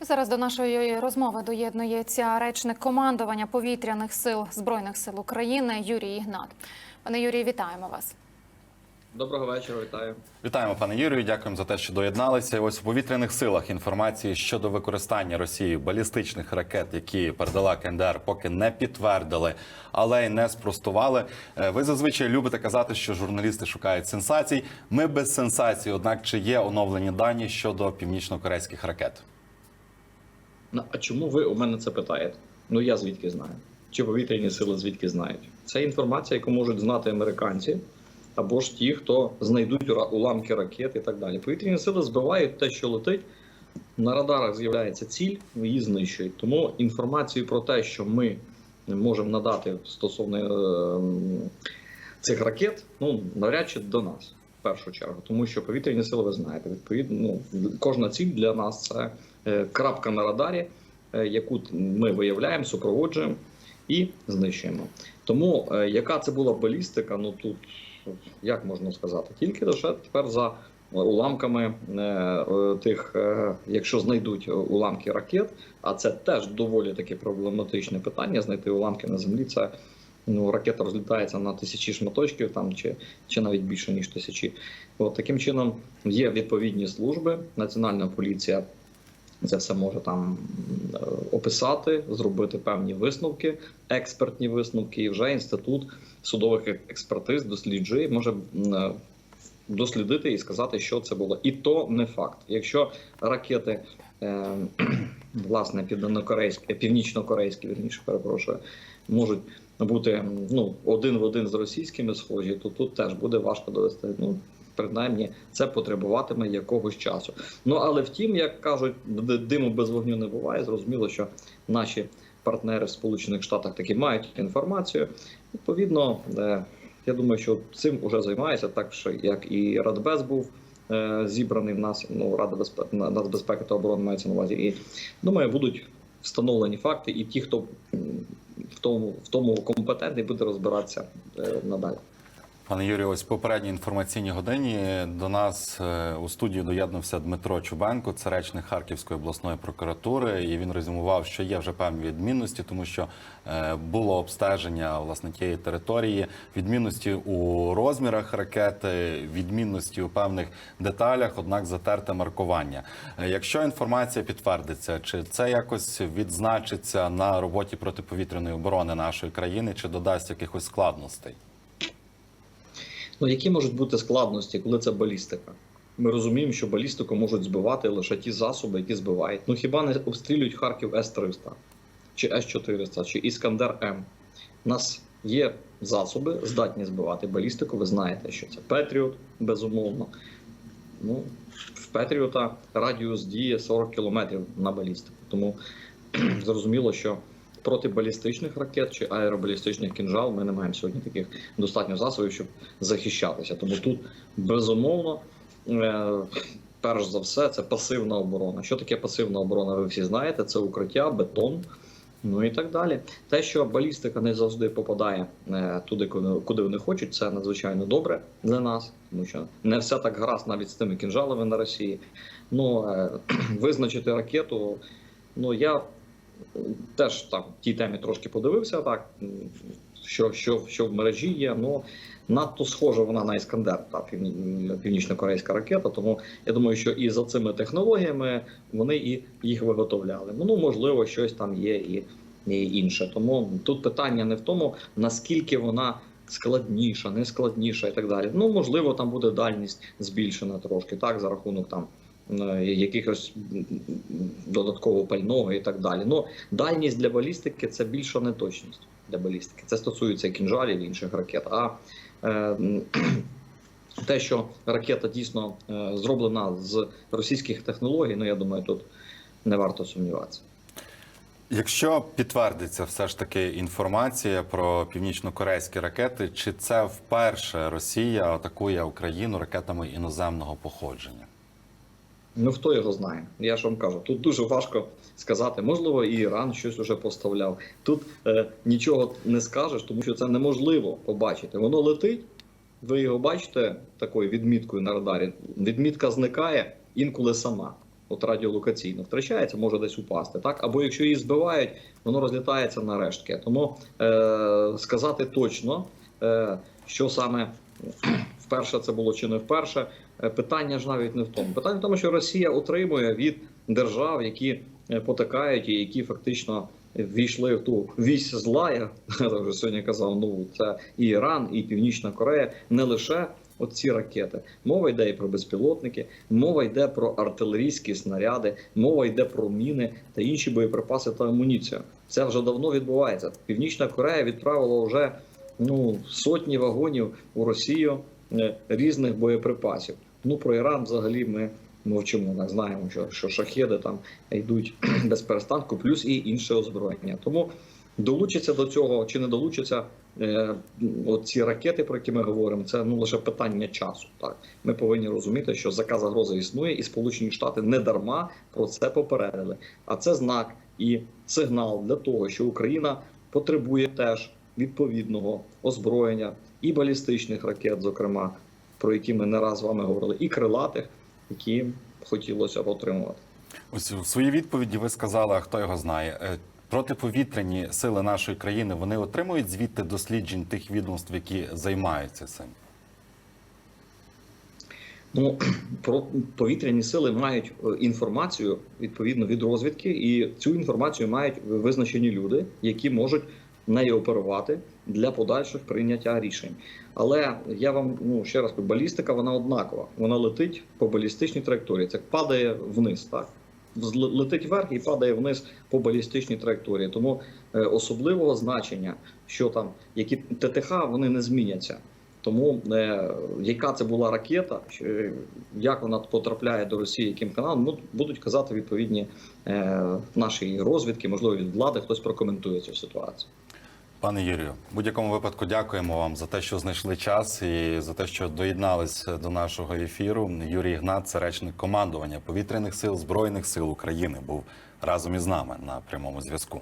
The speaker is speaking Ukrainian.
Зараз до нашої розмови доєднується речник командування повітряних сил збройних сил України Юрій Ігнат. Пане Юрій, вітаємо вас. Доброго вечора, вітаю. Вітаємо, пане Юрію. Дякуємо за те, що доєдналися. І Ось у повітряних силах інформації щодо використання Росією балістичних ракет, які передала КНДР, поки не підтвердили, але й не спростували. Е, Ви зазвичай любите казати, що журналісти шукають сенсацій. Ми без сенсацій. Однак, чи є оновлені дані щодо північно-корейських ракет? А чому ви у мене це питаєте? Ну я звідки знаю? Чи повітряні сили звідки знають? Це інформація, яку можуть знати американці або ж ті, хто знайдуть уламки ракет і так далі. Повітряні сили збивають те, що летить. На радарах з'являється ціль, її знищують. Тому інформацію про те, що ми можемо надати стосовно е, цих ракет, ну навряд чи до нас першу чергу, тому що повітряні сили, ви знаєте, відповідно, ну, кожна ціль для нас це е, крапка на радарі, е, яку ми виявляємо, супроводжуємо і знищуємо. Тому е, яка це була балістика, ну тут як можна сказати, тільки лише тепер за уламками тих, якщо знайдуть уламки ракет, а це теж доволі таке проблематичне питання. Знайти уламки на землі. Це ну ракета розлітається на тисячі шматочків, там чи, чи навіть більше ніж тисячі. От таким чином є відповідні служби, національна поліція. Це все може там е, описати, зробити певні висновки, експертні висновки, і вже інститут судових експертиз досліджує, може е, дослідити і сказати, що це було. І то не факт. Якщо ракети е, власне південнокорейські, північно-корейські, вірніше перепрошую, можуть бути ну один в один з російськими схожі, то тут теж буде важко довести. Ну принаймні це потребуватиме якогось часу. Ну але втім, як кажуть, диму без вогню не буває. Зрозуміло, що наші партнери в Сполучених Штатах таки мають інформацію. Відповідно, е, я думаю, що цим вже займається, так що як і Радбез був. е, Зібраний в нас ну Рада безпеки нацбезпеки та оборони мається на увазі, і думаю, будуть встановлені факти, і ті, хто в тому в тому компетентний, буде розбиратися е, надалі. Пане Юрію, ось попередній інформаційній годині до нас е, у студію доєднався Дмитро Чубенко, це речник Харківської обласної прокуратури, і він резюмував, що є вже певні відмінності, тому що е, було обстеження власне тієї території, відмінності у розмірах ракети, відмінності у певних деталях, однак затерте маркування. Е, Якщо інформація підтвердиться, чи це якось відзначиться на роботі протиповітряної оборони нашої країни, чи додасть якихось складностей? Ну які можуть бути складності, коли це балістика? Ми розуміємо, що балістику можуть збивати лише ті засоби, які збивають. Ну хіба не обстрілюють Харків С-300 чи С-400 чи Іскандер М? У нас є засоби, здатні збивати балістику. Ви знаєте, що це Петріот, безумовно. Ну, в Петріота радіус діє 40 кілометрів на балістику. Тому зрозуміло, що проти балістичних ракет чи аеробалістичних кінжал ми не маємо сьогодні таких достатньо засобів, щоб захищатися. Тому тут безумовно, е, перш за все, це пасивна оборона. Що таке пасивна оборона? Ви всі знаєте, це укриття, бетон. Ну і так далі. Те, що балістика не завжди попадає е, туди, куди, куди вони хочуть, це надзвичайно добре для нас, тому що не все так гаразд навіть з тими кінжалами на Росії. Ну е, визначити ракету. Ну я теж там в тій темі трошки подивився, так що, що, що в мережі є. Ну надто схожа вона на Іскандер, та півні- північно-корейська ракета. Тому я думаю, що і за цими технологіями вони і їх виготовляли. Ну можливо, щось там є і, і інше. Тому тут питання не в тому, наскільки вона. Складніша, не складніша і так далі. Ну можливо, там буде дальність збільшена трошки, так за рахунок там якихось м, м, додаткового пального і так далі. Ну дальність для балістики це більша неточність для балістики. Це стосується кінжалів інших ракет. А е, те, що ракета дійсно е, зроблена з російських технологій, ну я думаю, тут не варто сумніватися. Якщо підтвердиться все ж таки інформація про північно-корейські ракети, чи це вперше Росія атакує Україну ракетами іноземного походження? Ну хто його знає? Я ж вам кажу, тут дуже важко сказати. Можливо, і Іран щось уже поставляв. Тут е, нічого не скажеш, тому що це неможливо побачити. Воно летить, ви його бачите такою відміткою на радарі. Відмітка зникає інколи сама. от радіолокаційно, втрачається, може десь упасти. Так? Або якщо її збивають, воно розлітається на рештки. Тому е, сказати точно, е, що саме вперше це було чи не вперше, е, питання ж навіть не в тому. Питання в тому, що Росія отримує від держав, які е, потикають і які фактично ввійшли в ту вісь зла. Я вже сьогодні казав. Ну це і Іран, і Північна Корея, не лише оці ракети. Мова йде і про безпілотники, мова йде про артилерійські снаряди, мова йде про міни та інші боєприпаси та амуніцію. Це вже давно відбувається. Північна Корея відправила вже ну сотні вагонів у Росію е, різних боєприпасів. Ну про Іран взагалі ми мовчимо. Не знаємо, що, що шахеди там йдуть без перестанку, плюс і інше озброєння. Тому долучиться до цього чи не долучиться е, ці ракети, про які ми говоримо, це ну лише питання часу. Так ми повинні розуміти, що така загроза існує, і Сполучені Штати не дарма про це попередили. А це знак і сигнал для того, що Україна потребує теж відповідного озброєння і балістичних ракет, зокрема, про які ми не раз з вами говорили, і крилатих, які хотілося б отримувати. Ось у своїй відповіді ви сказали, а хто його знає. Е, Протиповітряні сили нашої країни вони отримують звідти досліджень тих відомств, які займаються цим. Ну про повітряні сили мають е, інформацію відповідно від розвідки, і цю інформацію мають визначені люди, які можуть нею оперувати для подальших прийняття рішень. Але я вам ну ще раз балістика вона однакова. Вона летить по балістичній траєкторії. Це падає вниз, так летить вверх і падає вниз по балістичній траєкторії. Тому е, особливого значення, що там які ТТХ, вони не зміняться. Тому е, яка це була ракета, чи як вона потрапляє до Росії, яким каналом, ну, будуть казати відповідні е, наші розвідки, можливо, від влади хтось прокоментує цю ситуацію. Пане Юрію, в будь-якому випадку дякуємо вам за те, що знайшли час і за те, що доєднались до нашого ефіру. Юрій Ігнат, це речник командування повітряних сил Збройних сил України, був разом із нами на прямому зв'язку.